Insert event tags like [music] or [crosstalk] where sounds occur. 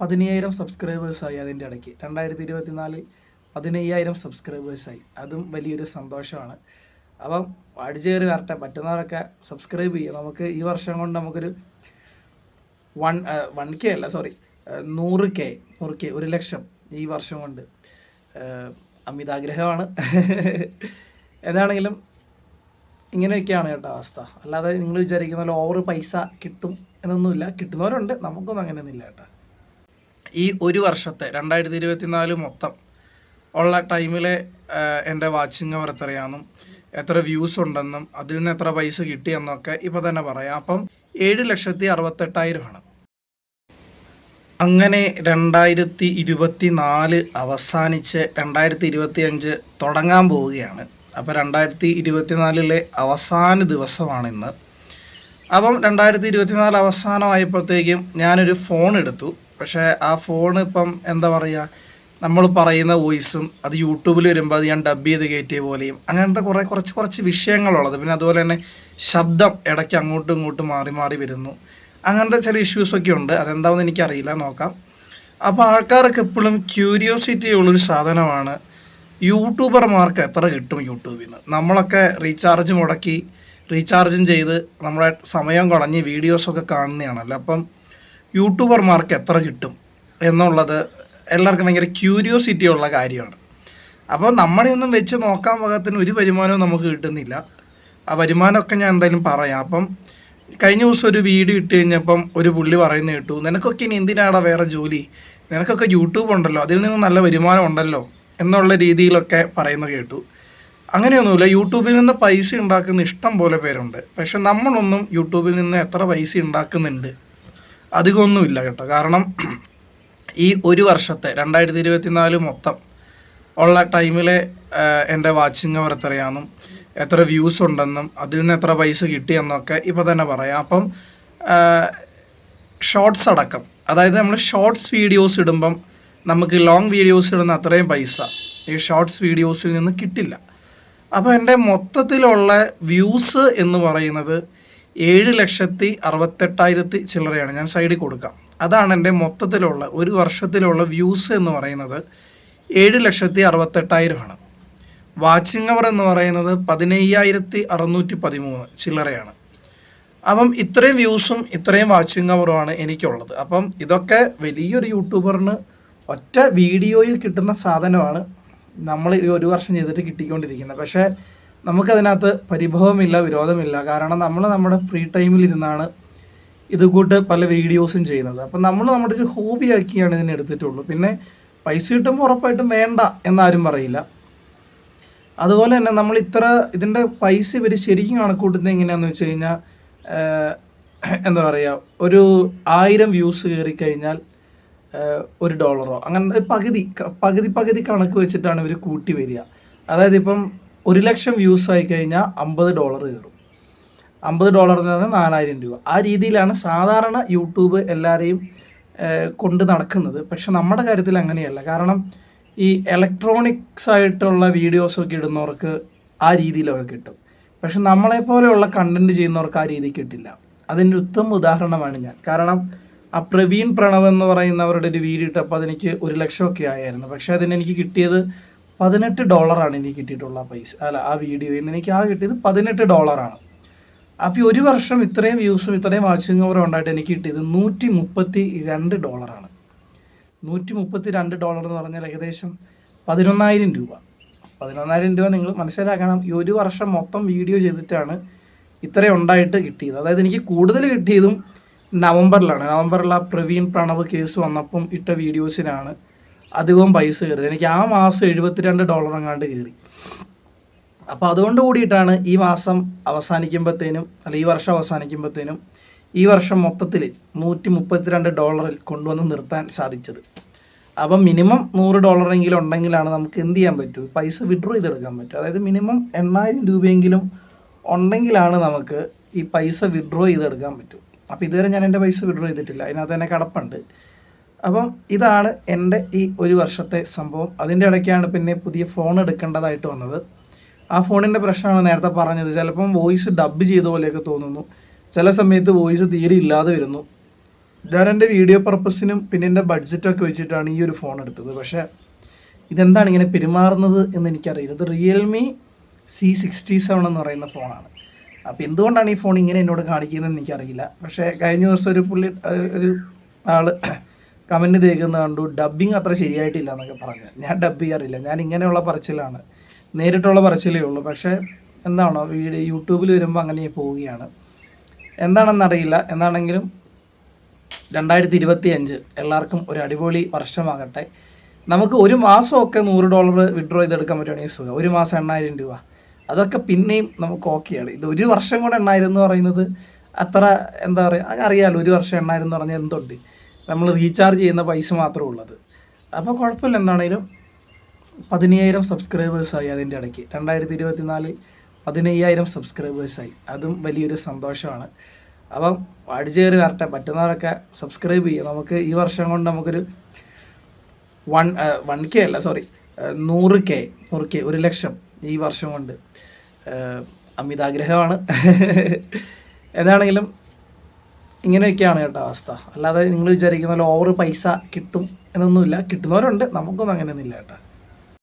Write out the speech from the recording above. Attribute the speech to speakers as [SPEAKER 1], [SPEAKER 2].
[SPEAKER 1] പതിനയ്യായിരം സബ്സ്ക്രൈബേഴ്സായി അതിന്റെ ഇടയ്ക്ക്. രണ്ടായിരത്തി ഇരുപത്തി നാലിൽ പതിനയ്യായിരം സബ്സ്ക്രൈബേഴ്സായി അതും വലിയൊരു സന്തോഷമാണ്. അപ്പം അടിച്ചേറി വരട്ടെ. പറ്റുന്നവരൊക്കെ സബ്സ്ക്രൈബ് ചെയ്യുക. നമുക്ക് ഈ വർഷം കൊണ്ട് നമുക്കൊരു വൺ വൺ കെ അല്ല സോറി നൂറ് കെ നൂറ് കെ ഒരു ലക്ഷം ഈ വർഷം കൊണ്ട്. അമിതാഗ്രഹമാണ്. എന്താണെങ്കിലും ഇങ്ങനെയൊക്കെയാണ് കേട്ടോ അവസ്ഥ. അല്ലാതെ നിങ്ങൾ വിചാരിക്കുന്ന പോലെ ഓവർ പൈസ കിട്ടും എന്നൊന്നുമില്ല. കിട്ടുന്നവരുണ്ട്. നമുക്കൊന്നും അങ്ങനെയൊന്നുമില്ല കേട്ടോ. ഈ ഒരു വർഷത്തെ രണ്ടായിരത്തി ഇരുപത്തിനാല് മൊത്തം ഉള്ള ടൈമിലെ എന്റെ വാച്ചിങ് അവർ എത്രയാണെന്നും എത്ര വ്യൂസ് ഉണ്ടെന്നും അതിൽ നിന്ന് എത്ര പൈസ കിട്ടിയെന്നൊക്കെ ഇപ്പോൾ തന്നെ പറയാം. അപ്പം ഏഴ് ലക്ഷത്തി അറുപത്തെട്ടായിരമാണ് അങ്ങനെ രണ്ടായിരത്തി ഇരുപത്തി നാല് അവസാനിച്ച് രണ്ടായിരത്തി ഇരുപത്തി അഞ്ച് തുടങ്ങാൻ പോവുകയാണ്. അപ്പോൾ രണ്ടായിരത്തി ഇരുപത്തിനാലിലെ അവസാന ദിവസമാണിന്ന്. അപ്പം രണ്ടായിരത്തി ഇരുപത്തിനാല് അവസാനമായപ്പോഴത്തേക്കും ഞാനൊരു ഫോൺ എടുത്തു. പക്ഷേ ആ ഫോൺ ഇപ്പം എന്താ പറയുക നമ്മൾ പറയുന്ന വോയിസും അത് യൂട്യൂബിൽ വരുമ്പോൾ അത് ഞാൻ ഡബ് ചെയ്ത് കയറ്റിയ പോലെയും അങ്ങനത്തെ കുറേ കുറച്ച് കുറച്ച് വിഷയങ്ങളുള്ളത്. പിന്നെ അതുപോലെ തന്നെ ശബ്ദം ഇടയ്ക്ക് അങ്ങോട്ടും ഇങ്ങോട്ടും മാറി മാറി വരുന്നു. അങ്ങനത്തെ ചില ഇഷ്യൂസൊക്കെ ഉണ്ട്. അതെന്താണെന്ന് എനിക്കറിയില്ല. നോക്കാം. അപ്പോൾ ആൾക്കാർക്ക് എപ്പോഴും ക്യൂരിയോസിറ്റി ഉള്ളൊരു സാധനമാണ് യൂട്യൂബർമാർക്ക് എത്ര കിട്ടും യൂട്യൂബിൽ നിന്ന് നമ്മളൊക്കെ റീചാർജ് മുടക്കി റീചാർജും ചെയ്ത് നമ്മുടെ സമയം കളഞ്ഞ് വീഡിയോസൊക്കെ കാണുന്നതാണല്ലോ. അപ്പം യൂട്യൂബർമാർക്ക് എത്ര കിട്ടും എന്നുള്ളത് എല്ലാവർക്കും ഭയങ്കര ക്യൂരിയോസിറ്റി ഉള്ള കാര്യമാണ്. അപ്പോൾ നമ്മുടെ ഒന്നും വെച്ച് നോക്കാൻ പാകത്തിന് ഒരു വരുമാനവും നമുക്ക് കിട്ടുന്നില്ല. ആ വരുമാനമൊക്കെ ഞാൻ എന്തായാലും പറയാം. അപ്പം കഴിഞ്ഞ ദിവസം ഒരു വീഡിയോ ഇട്ട് കഴിഞ്ഞപ്പം ഒരു പുള്ളി പറയുന്നത് കേട്ടു നിനക്കൊക്കെ ഇനി എന്തിനാടാ വേറെ ജോലി? നിനക്കൊക്കെ യൂട്യൂബ് ഉണ്ടല്ലോ അതിൽ നിന്ന് നല്ല വരുമാനം ഉണ്ടല്ലോ എന്നുള്ള രീതിയിലൊക്കെ പറയുന്നത് കേട്ടു. അങ്ങനെയൊന്നുമില്ല യൂട്യൂബിൽ നിന്ന് പൈസ ഉണ്ടാക്കുന്ന ഇഷ്ടം പോലെ പേരുണ്ട്. പക്ഷെ നമ്മളൊന്നും യൂട്യൂബിൽ നിന്ന് എത്ര പൈസ ഉണ്ടാക്കുന്നുണ്ട്? അധികമൊന്നുമില്ല കേട്ടോ. കാരണം ഈ ഒരു വർഷത്തെ രണ്ടായിരത്തി ഇരുപത്തിനാല് മൊത്തം ഉള്ള ടൈമിലെ എന്റെ വാച്ചിങ് അവർ എത്രയാണെന്നും എത്ര വ്യൂസ് ഉണ്ടെന്നും അതിൽ നിന്ന് എത്ര പൈസ കിട്ടിയെന്നൊക്കെ ഇപ്പോൾ തന്നെ പറയാം. അപ്പം ഷോർട്സ് അടക്കം അതായത് നമ്മൾ ഷോർട്സ് വീഡിയോസ് ഇടുമ്പം നമുക്ക് ലോങ് വീഡിയോസ് ഇടുന്ന അത്രയും പൈസ ഈ ഷോർട്സ് വീഡിയോസിൽ നിന്ന് കിട്ടില്ല. അപ്പോൾ എന്റെ മൊത്തത്തിലുള്ള വ്യൂസ് എന്ന് പറയുന്നത് ഏഴ് ലക്ഷത്തി അറുപത്തെട്ടായിരത്തി ചില്ലറയാണ്. ഞാൻ സൈഡിൽ കൊടുക്കാം. അതാണ് എന്റെ മൊത്തത്തിലുള്ള ഒരു വർഷത്തിലുള്ള വ്യൂസ് എന്ന് പറയുന്നത് ഏഴ് ലക്ഷത്തി അറുപത്തെട്ടായിരമാണ്. വാച്ചിങ് അവർ എന്ന് പറയുന്നത് പതിനയ്യായിരത്തി അറുന്നൂറ്റി പതിമൂന്ന് ചില്ലറയാണ്. അപ്പം ഇത്രയും വ്യൂസും ഇത്രയും വാച്ചിങ് അവറുമാണ് എനിക്കുള്ളത്. അപ്പം ഇതൊക്കെ വലിയൊരു യൂട്യൂബറിന് ഒറ്റ വീഡിയോയിൽ കിട്ടുന്ന സാധനമാണ് നമ്മൾ ഈ ഒരു വർഷം ചെയ്തിട്ട് കിട്ടിക്കൊണ്ടിരിക്കുന്നത്. പക്ഷേ നമുക്കതിനകത്ത് പരിഭവമില്ല വിരോധമില്ല. കാരണം നമ്മൾ നമ്മുടെ ഫ്രീ ടൈമിൽ ഇരുന്നാണ് ഇത് കൂട്ട് പല വീഡിയോസും ചെയ്യുന്നത്. അപ്പം നമ്മൾ നമ്മുടെ ഒരു ഹോബിയാക്കിയാണ് ഇതിനെ എടുത്തിട്ടുള്ളൂ. പിന്നെ പൈസ കിട്ടുമ്പോൾ ഉറപ്പായിട്ടും വേണ്ട എന്നാരും പറയില്ല. അതുപോലെ തന്നെ നമ്മൾ ഇത്ര ഇതിന്റെ പൈസ ഇവർ ശരിക്കും കണക്കൂട്ടുന്നത് എങ്ങനെയാണെന്ന് വെച്ച് കഴിഞ്ഞാൽ എന്താ പറയുക ഒരു ആയിരം വ്യൂസ് കയറി കഴിഞ്ഞാൽ ഒരു ഡോളറോ അങ്ങനെ പകുതി പകുതി പകുതി കണക്ക് വെച്ചിട്ടാണ് ഇവർ കൂട്ടി വരിക. അതായത് ഇപ്പം ഒരു ലക്ഷം വ്യൂസ് ആയി കഴിഞ്ഞാൽ അമ്പത് ഡോളർ കയറും. അമ്പത് ഡോളർ എന്ന് പറഞ്ഞാൽ നാലായിരം രൂപ. ആ രീതിയിലാണ് സാധാരണ യൂട്യൂബ് എല്ലാവരെയും കൊണ്ട് നടക്കുന്നത്. പക്ഷെ നമ്മുടെ കാര്യത്തിൽ അങ്ങനെയല്ല. കാരണം ഈ ഇലക്ട്രോണിക്സ് ആയിട്ടുള്ള വീഡിയോസൊക്കെ ഇടുന്നവർക്ക് ആ രീതിയിലൊക്കെ കിട്ടും. പക്ഷെ നമ്മളെപ്പോലെയുള്ള കണ്ടന്റ് ചെയ്യുന്നവർക്ക് ആ രീതി കിട്ടില്ല. അതിന്റെ ഉത്തമ ഉദാഹരണമാണ് ഞാൻ. കാരണം ആ പ്രവീൺ പ്രണവ് എന്ന് പറയുന്നവരുടെ ഒരു വീഡിയോ ഇട്ടപ്പോൾ അതെനിക്ക് ഒരു ലക്ഷമൊക്കെ ആയായിരുന്നു. പക്ഷേ അതിനെനിക്ക് കിട്ടിയത് പതിനെട്ട് ഡോളറാണ് എനിക്ക് കിട്ടിയിട്ടുള്ള പൈസ. അല്ല ആ വീഡിയോയിൽ നിന്ന് എനിക്ക് ആ കിട്ടിയത് പതിനെട്ട് ഡോളറാണ്. അപ്പോൾ ഒരു വർഷം ഇത്രയും വ്യൂസും ഇത്രയും വാച്ചിങ് ഓവറും ഉണ്ടായിട്ട് എനിക്ക് കിട്ടിയത് നൂറ്റി മുപ്പത്തി രണ്ട് ഡോളറാണ്. നൂറ്റി മുപ്പത്തി രണ്ട് ഡോളർ എന്ന് പറഞ്ഞാൽ ഏകദേശം പതിനൊന്നായിരം രൂപ. പതിനൊന്നായിരം രൂപ നിങ്ങൾ മനസ്സിലാക്കണം ഈ ഒരു വർഷം മൊത്തം വീഡിയോ ചെയ്തിട്ടാണ് ഇത്രയും ഉണ്ടായിട്ട് കിട്ടിയത്. അതായത് എനിക്ക് കൂടുതൽ കിട്ടിയതും നവംബറിലാണ്. നവംബറിൽ ആ പ്രവീൺ പ്രണവ് കേസ് വന്നപ്പം ഇട്ട വീഡിയോസിനാണ് അധികവും പൈസ കയറി എനിക്ക് ആ മാസം എഴുപത്തിരണ്ട് ഡോളർ എങ്ങാണ്ട് കയറി. അപ്പോൾ അതുകൊണ്ട് കൂടിയിട്ടാണ് ഈ മാസം അവസാനിക്കുമ്പോഴത്തേനും അല്ല ഈ വർഷം അവസാനിക്കുമ്പോഴത്തേനും ഈ വർഷം മൊത്തത്തിൽ നൂറ്റി മുപ്പത്തിരണ്ട് ഡോളറിൽ കൊണ്ടുവന്ന് നിർത്താൻ സാധിച്ചത്. അപ്പം മിനിമം നൂറ് ഡോളറെങ്കിലും ഉണ്ടെങ്കിലാണ് നമുക്ക് എന്ത് ചെയ്യാൻ പറ്റൂ? പൈസ വിഡ്രോ ചെയ്തെടുക്കാൻ പറ്റും. അതായത് മിനിമം എണ്ണായിരം രൂപയെങ്കിലും ഉണ്ടെങ്കിലാണ് നമുക്ക് ഈ പൈസ വിഡ്രോ ചെയ്തെടുക്കാൻ പറ്റും. അപ്പോൾ ഇതുവരെ ഞാൻ എന്റെ പൈസ വിഡ്രോ ചെയ്തിട്ടില്ല. അതിനകത്ത് തന്നെ കിടപ്പുണ്ട്. അപ്പം ഇതാണ് എന്റെ ഈ ഒരു വർഷത്തെ സംഭവം. അതിന്റെ ഇടയ്ക്കാണ് പിന്നെ പുതിയ ഫോൺ എടുക്കേണ്ടതായിട്ട് വന്നത്. ആ ഫോണിന്റെ പ്രശ്നമാണ് നേരത്തെ പറഞ്ഞത്. ചിലപ്പം വോയിസ് ഡബ് ചെയ്ത പോലെയൊക്കെ തോന്നുന്നു. ചില സമയത്ത് വോയിസ് തീരെ ഇല്ലാതെ വരുന്നു. ഞാൻ എന്റെ വീഡിയോ പർപ്പസിനും പിന്നെ എന്റെ ബഡ്ജറ്റൊക്കെ വെച്ചിട്ടാണ് ഈ ഒരു ഫോൺ എടുത്തത്. പക്ഷേ ഇതെന്താണ് ഇങ്ങനെ പെരുമാറുന്നത് എന്ന് എനിക്കറിയില്ല. ഇത് റിയൽമി സി സിക്സ്റ്റി സെവൻ എന്ന് പറയുന്ന ഫോണാണ് അപ്പോൾ എന്തുകൊണ്ടാണ് ഈ ഫോൺ ഇങ്ങനെ എന്നോട് കാണിക്കുന്നതെന്ന് എനിക്കറിയില്ല. പക്ഷേ കഴിഞ്ഞ ദിവസം ഒരു പുള്ളി ഒരു- ആൾ കമന്റ് തേക്കുന്ന കണ്ടു. ഡബ്ബിങ് അത്ര ശരിയായിട്ടില്ല എന്നൊക്കെ പറഞ്ഞു. ഞാൻ ഡബ് ചെയ്യാറില്ല. ഞാൻ ഇങ്ങനെയുള്ള പറച്ചിലാണ്. നേരിട്ടുള്ള പറച്ചിലേ ഉള്ളൂ. പക്ഷേ എന്താണോ വീഡിയോ യൂട്യൂബിൽ വരുമ്പോൾ അങ്ങനെ പോവുകയാണ്. എന്താണെന്നറിയില്ല എന്താണെങ്കിലും രണ്ടായിരത്തി ഇരുപത്തി അഞ്ച് എല്ലാവർക്കും ഒരു അടിപൊളി വർഷമാകട്ടെ. നമുക്ക് ഒരു മാസമൊക്കെ നൂറ് ഡോളർ വിഡ്രോ ചെയ്തെടുക്കാൻ പറ്റുകയാണെങ്കിൽ സുഖം. ഒരു മാസം എണ്ണായിരം രൂപ. അതൊക്കെ പിന്നെയും നമുക്ക് ഓക്കെയാണ് ഇത് ഒരു വർഷം കൂടെ എണ്ണായിരം എന്ന് പറയുന്നത് അത്ര എന്താ പറയുക അറിയാമല്ലോ ഒരു വർഷം എണ്ണായിരം എന്ന് പറഞ്ഞാൽ എന്തുണ്ട്? നമ്മൾ റീചാർജ് ചെയ്യുന്ന പൈസ മാത്രമേ ഉള്ളത് അപ്പോൾ കുഴപ്പമില്ല. എന്താണേലും പതിനയ്യായിരം സബ്സ്ക്രൈബേഴ്സായി അതിന്റെ ഇടയ്ക്ക്. രണ്ടായിരത്തി ഇരുപത്തി നാലിൽ പതിനയ്യായിരം സബ്സ്ക്രൈബേഴ്സായി അതും വലിയൊരു സന്തോഷമാണ്. അപ്പം അടിച്ചു കയറി വരട്ടെ പറ്റുന്നവരൊക്കെ സബ്സ്ക്രൈബ് ചെയ്യുക. നമുക്ക് ഈ വർഷം കൊണ്ട് നമുക്കൊരു വൺ വൺ കെ അല്ല സോറി നൂറ് കെ നൂറ് കെ ഒരു ലക്ഷം ഈ വർഷം കൊണ്ട്. അമിതാഗ്രഹമാണ്. [laughs] ഏതാണെങ്കിലും ഇങ്ങനെയൊക്കെയാണ് കേട്ടോ അവസ്ഥ. അല്ലാതെ നിങ്ങൾ വിചാരിക്കുന്ന പോലെ ഓവർ പൈസ കിട്ടും എന്നൊന്നുമില്ല. കിട്ടുന്നവരുണ്ട്. നമുക്കൊന്നും അങ്ങനെയൊന്നുമില്ല കേട്ടോ.